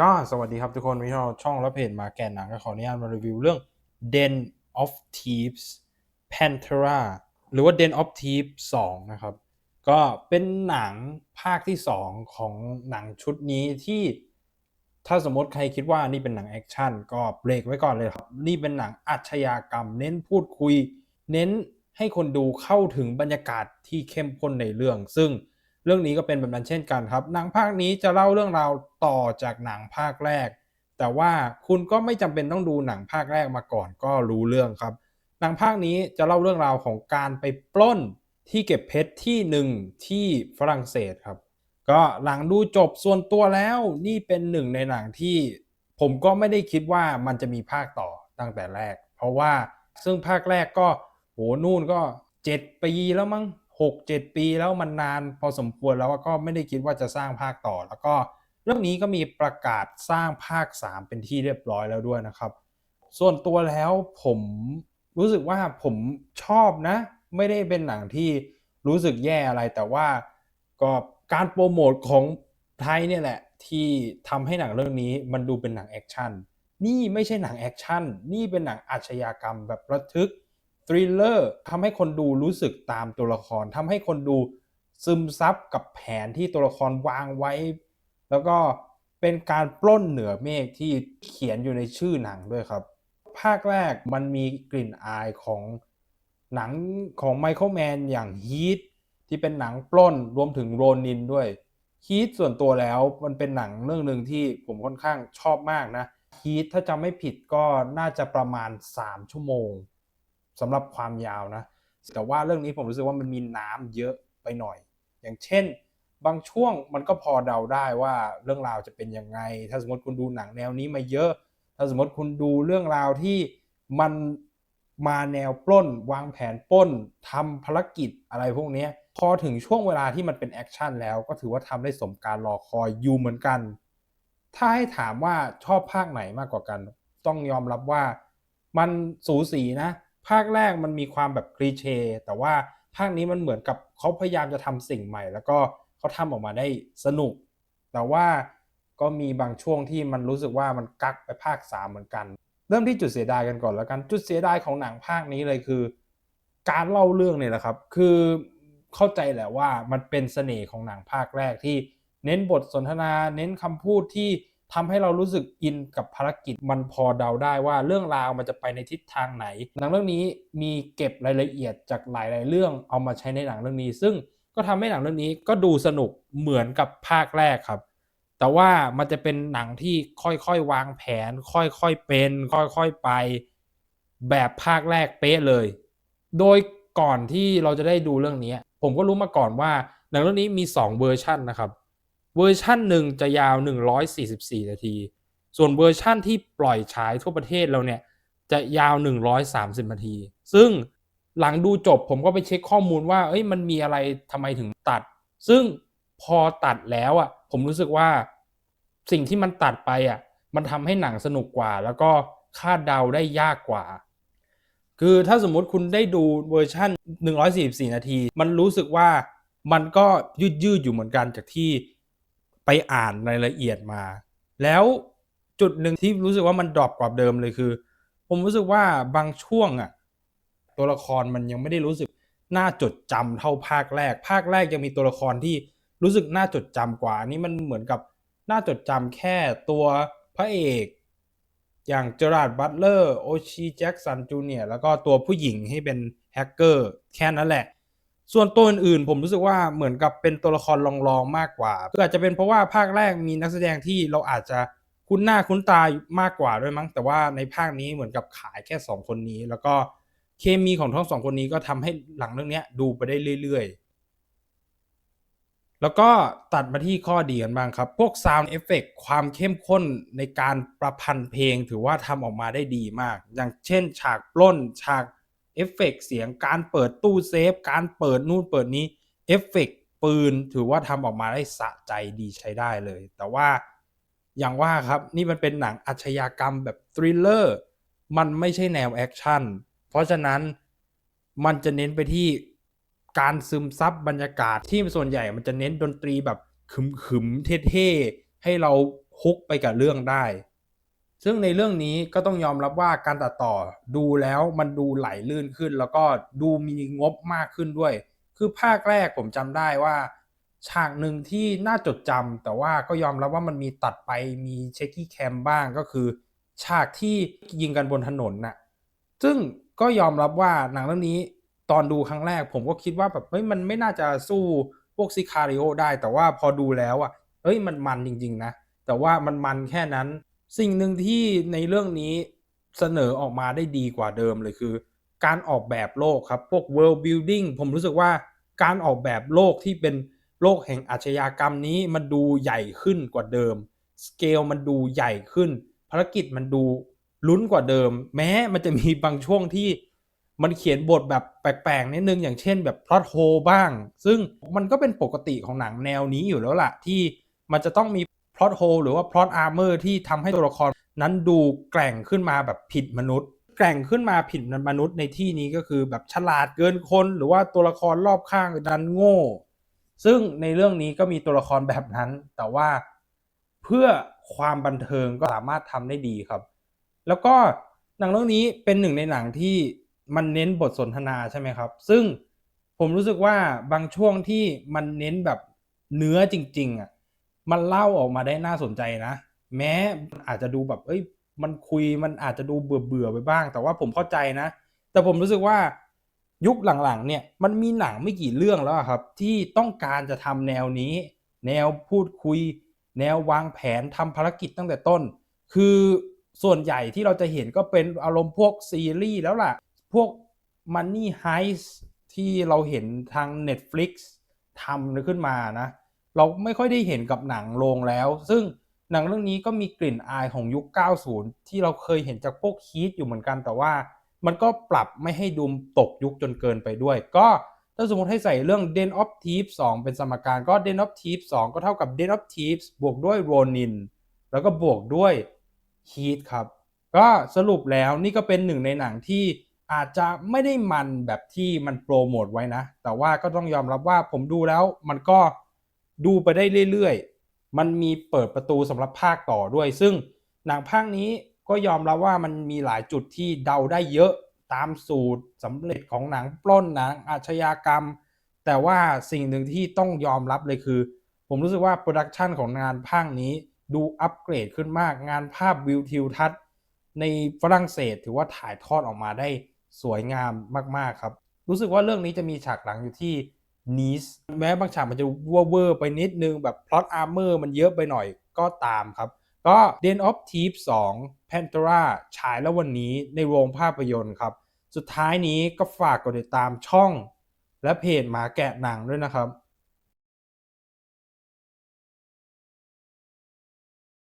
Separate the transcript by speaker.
Speaker 1: ก็สวัสดีครับทุกคนวันนี้เราช่องและเพจมาแกนหนังก็ขออนุญาตมารีวิวเรื่อง Den of Thieves Pantera หรือว่า Den of Thieves 2 นะครับ ก็เป็นหนังภาคที่ 2 ของหนังชุดนี้ที่ถ้าสมมติใครคิดว่านี่เป็นหนังแอคชั่นก็เบรกไว้ก่อนเลยครับ นี่เป็นหนังอาชญากรรม เน้นพูดคุย เน้นให้คนดูเข้าถึงบรรยากาศที่เข้มข้นในเรื่อง ซึ่ง เรื่องนี้ก็เป็นแบบนั้นเช่นกันครับ หนังภาคนี้จะเล่าเรื่องราวต่อจากหนังภาคแรก แต่ว่าคุณก็ไม่จำเป็นต้องดูหนังภาคแรกมาก่อนก็รู้เรื่องครับ หนังภาคนี้จะเล่าเรื่องราวของการไปปล้นที่เก็บเพชรที่หนึ่งที่ฝรั่งเศสครับ ก็หลังดูจบส่วนตัวแล้วนี่เป็นหนึ่งในหนังที่ ผมก็ไม่ได้คิดว่ามันจะมีภาคต่อตั้งแต่แรก เพราะว่าซึ่งภาคแรกก็โหนู่นก็เจ็ดปีแล้วมั้ง หกเจ็ดปีแล้วมันนานพอสมควรแล้วก็ไม่ได้คิดว่าจะสร้างภาคต่อ แล้วก็เรื่องนี้ก็มีประกาศสร้างภาค 3 เป็นที่เรียบร้อยแล้วด้วยนะครับ ส่วนตัวแล้วผมรู้สึกว่าผมชอบนะ ไม่ได้เป็นหนังที่รู้สึกแย่อะไรแต่ว่าก็การโปรโมทของไทยเนี่ยแหละ ที่ทำให้หนังเรื่องนี้มันดูเป็นหนังแอคชั่นนี่ไม่ใช่หนังแอคชั่นนี่เป็นหนังอาชญากรรมแบบระทึก ทริลเลอร์ทำให้คนดูรู้สึกตามตัวละครทำให้คนดูซึมซับกับแผนที่ตัวละครวางไว้ แล้วก็เป็นการปล้นเหนือเมฆที่เขียนอยู่ในชื่อหนังด้วยครับ ภาคแรกมันมีกลิ่นอายของหนังของไมเคิลแมนอย่างฮีทที่เป็นหนังปล้นรวมถึงโรนินด้วยฮีทส่วนตัวแล้วมันเป็นหนังเรื่องหนึ่งที่ผมค่อนข้างชอบมากนะฮีทถ้าจำไม่ผิดก็น่าจะประมาณ 3 ชั่วโมง สำหรับความยาวนะ แต่ว่าเรื่องนี้ผมรู้สึกว่ามันมีน้ำเยอะไปหน่อย อย่างเช่น บางช่วงมันก็พอเดาได้ว่าเรื่องราวจะเป็นยังไง ถ้าสมมติคุณดูหนังแนวนี้มาเยอะ ถ้าสมมติคุณดูเรื่องราวที่มันมาแนวปล้น วางแผนปล้นทำภารกิจอะไรพวกนี้พอถึงช่วงเวลาที่มันเป็นแอคชั่นแล้วก็ถือว่าทำได้สมการรอคอยอยู่เหมือนกัน ถ้าให้ถามว่าชอบภาคไหนมากกว่ากัน ต้องยอมรับว่ามันสูสีนะ ภาคแรกมันมีความแบบคลีเช่แต่ว่าภาคนี้มันเหมือนกับเขาพยายามจะทำสิ่งใหม่ แล้วก็เขาทำออกมาได้สนุก แต่ว่าก็มีบางช่วงที่มันรู้สึกว่ามันกักไปภาค3เหมือนกัน เริ่มที่จุดเสียดายกันก่อนแล้วกัน จุดเสียดายของหนังภาคนี้เลยคือ การเล่าเรื่องเนี่ยแหละครับ คือเข้าใจแหละว่ามันเป็นเสน่ห์ของหนังภาคแรกที่เน้นบทสนทนา เน้นคำพูดที่ ทำให้เรารู้สึกอินกับภารกิจมันพอเดาได้ว่าเรื่องราวมันจะไปในทิศทางไหน หนังเรื่องนี้มีเก็บรายละเอียดจากหลาย ๆ เรื่องเอามาใช้ในหนังเรื่องนี้ ซึ่งก็ทำให้หนังเรื่องนี้ก็ดูสนุกเหมือนกับภาคแรกครับ แต่ว่ามันจะเป็นหนังที่ค่อย ๆ วางแผน ค่อย ๆ เป็น ค่อย ๆ ไป แบบภาคแรกเป๊ะเลย โดยก่อนที่เราจะได้ดูเรื่องนี้ ผมก็รู้มาก่อนว่าหนังเรื่องนี้มี 2 เวอร์ชันนะครับ เวอร์ชันหนึ่งจะยาว 144 นาที ส่วนเวอร์ชั่นที่ปล่อยฉายทั่วประเทศเราเนี่ย จะยาว 130 นาที ซึ่งหลังดูจบผมก็ไปเช็คข้อมูลว่า เอ้ยมันมีอะไรทำไมถึงตัด ซึ่งพอตัดแล้วอะ ผมรู้สึกว่าสิ่งที่มันตัดไปอะ มันทำให้หนังสนุกกว่า แล้วก็คาดเดาได้ยากกว่า คือถ้าสมมุติคุณได้ดูเวอร์ชัน144 นาที มันรู้สึกว่ามันก็ยืดยืดอยู่เหมือนกันจากที่ ไปอ่านรายละเอียดมา แล้วจุดหนึ่งที่รู้สึกว่ามันดรอปกว่าเดิมเลยคือ ผมรู้สึกว่าบางช่วงอะตัวละครมันยังไม่ได้รู้สึกน่าจดจำเท่าภาคแรก ภาคแรกยังมีตัวละครที่รู้สึกน่าจดจำกว่านี่มันเหมือนกับน่าจดจำแค่ตัวพระเอก อย่างเจอราร์ดบัตเลอร์โอชิแจ็กสันจูเนียร์แล้วก็ตัวผู้หญิงให้เป็นแฮกเกอร์แค่นั้นแหละ ส่วนตัวอื่นๆผมรู้สึกว่าเหมือนกับเป็นตัวละครลองๆมากกว่าคืออาจจะเป็นเพราะว่าภาคแรกมีนักแสดงที่เราอาจจะคุ้นหน้าคุ้นตามากกว่าด้วยมั้ง แต่ว่าในภาคนี้เหมือนกับขายแค่ 2 คนนี้ แล้วก็เคมีของทั้งสองคนนี้ก็ทำให้หลังเรื่องนี้ดูไปได้เรื่อยๆ แล้วก็ตัดมาที่ข้อดีกันบ้างครับ พวก Sound Effect ความเข้มข้นในการประพันธ์เพลงถือว่าทำออกมาได้ดีมาก อย่างเช่น ฉากปล้นฉาก เอฟเฟกเสียงการเปิดตู้เซฟ การเปิดนู่นเปิดนี้เอฟเฟกปืนถือว่าทำออกมาได้สะใจดีใช้ได้เลย แต่ว่าอย่างว่าครับนี่มันเป็นหนังอาชญากรรมแบบทริลเลอร์มันไม่ใช่แนวแอคชั่นเพราะฉะนั้นมันจะเน้นไปที่การซึมซับบรรยากาศที่ส่วนใหญ่มันจะเน้นดนตรีแบบขึมๆเท่ๆให้เราฮุกไปกับเรื่องได้ ซึ่งในเรื่องนี้ก็ต้องยอมรับว่าการตัดต่อดูแล้วมันดูไหลลื่นขึ้น แล้วก็ดูมีงบมากขึ้นด้วย คือภาคแรกผมจำได้ว่า ฉากหนึ่งที่น่าจดจำแต่ว่าก็ยอมรับว่ามันมีตัดไปมีเช็คกี้แคมบ้างก็คือ ฉากที่ยิงกันบนถนนน่ะซึ่งก็ยอมรับว่าหนังเรื่องนี้ตอนดูครั้งแรกผมก็คิดว่าแบบเฮ้ยมันไม่น่าจะสู้พวกซิคาริโอได้ แต่ว่าพอดูแล้วอะเฮ้ยมันมันจริง ๆ นะ แต่ว่ามันมันแค่นั้น สิ่งหนึ่งที่ในเรื่องนี้เสนอออกมาได้ดีกว่าเดิมเลยคือ การออกแบบโลกครับพวก world building ผมรู้สึกว่าการออกแบบโลกที่เป็นโลกแห่งอาชญากรรมนี้มันดูใหญ่ขึ้นกว่าเดิมสเกลมันดูใหญ่ขึ้น ภารกิจมันดูลุ้นกว่าเดิม แม้มันจะมีบางช่วงที่มันเขียนบทแบบแปลกๆนิดนึงอย่างเช่นแบบพลอตโฮบ้าง ซึ่งมันก็เป็นปกติของหนังแนวนี้อยู่แล้วล่ะ ที่มันจะต้องมี พล็อตโฮหรือว่าพล็อตอาร์เมอร์ที่ทำให้ตัวละครนั้นดูแกร่งขึ้นมาแบบผิดมนุษย์ แกร่งขึ้นมาผิดมนุษย์ในที่นี้ก็คือแบบฉลาดเกินคนหรือว่าตัวละครรอบข้างดันโง่ ซึ่งในเรื่องนี้ก็มีตัวละครแบบนั้น แต่ว่าเพื่อความบันเทิงก็สามารถทำได้ดีครับ แล้วก็หนังเรื่องนี้เป็นหนึ่งในหนังที่มันเน้นบทสนทนาใช่ไหมครับ ซึ่งผมรู้สึกว่าบางช่วงที่มันเน้นแบบเนื้อจริง ๆอะ มันเล่าออกมาได้น่าสนใจนะ แม้อาจจะดูแบบ เอ้ย มันคุยมันอาจจะดูเบื่อเบื่อๆไปบ้าง แต่ว่าผมเข้าใจนะ แต่ผมรู้สึกว่ายุคหลังๆ เนี่ยมันมีหนังไม่กี่เรื่องแล้วครับ ที่ต้องการจะทำแนวนี้ แนวพูดคุย แนววางแผนทำภารกิจตั้งแต่ต้น คือส่วนใหญ่ที่เราจะเห็นก็เป็นอารมณ์พวกซีรีส์แล้วล่ะ พวก Money Heist ที่เราเห็นทาง Netflix ทำขึ้นมานะ เราไม่ค่อยได้เห็นกับหนังโรงแล้ว ซึ่งหนังเรื่องนี้ก็มีกลิ่นอายของยุค 90 ที่เราเคยเห็นจากพวกฮีทอยู่เหมือนกัน แต่ว่ามันก็ปรับไม่ให้ดูตกยุคจนเกินไปด้วย ก็ถ้าสมมติให้ใส่เรื่อง Den of Thieves 2 เป็นสมการก็ Den of Thieves 2 ก็เท่ากับ Den of Thieves บวกด้วย Ronin แล้วก็บวกด้วยฮีทครับ ก็สรุปแล้วนี่ก็เป็นหนึ่งในหนังที่อาจจะไม่ได้มันแบบที่มันโปรโมทไว้นะ แต่ว่าก็ต้องยอมรับว่าผมดูแล้วมันก็ ดูไปได้เรื่อยๆ มันมีเปิดประตูสำหรับภาคต่อด้วย ซึ่งหนังภาคนี้ก็ยอมรับว่ามันมีหลายจุดที่เดาได้เยอะตามสูตรสำเร็จของหนังปล้นหนังอาชญากรรม แต่ว่าสิ่งหนึ่งที่ต้องยอมรับเลยคือ ผมรู้สึกว่าโปรดักชันของงานภาคนี้ดูอัปเกรดขึ้นมากงานภาพวิวทิวทัศน์ในฝรั่งเศสถือว่าถ่ายทอดออกมาได้สวยงามมากๆครับ รู้สึกว่าเรื่องนี้จะมีฉากหลังอยู่ที่ นีสแม้บางฉากมันจะเวอร์ไปนิดนึงแบบพล็อตอาร์เมอร์มันเยอะไปหน่อยก็ตามครับ ก็ Den of Thieves 2 Pantera ฉายแล้ววันนี้ในโรงภาพยนตร์ครับ สุดท้ายนี้ก็ฝากกดติดตามช่องและเพจหมาแกะหนังด้วยนะครับ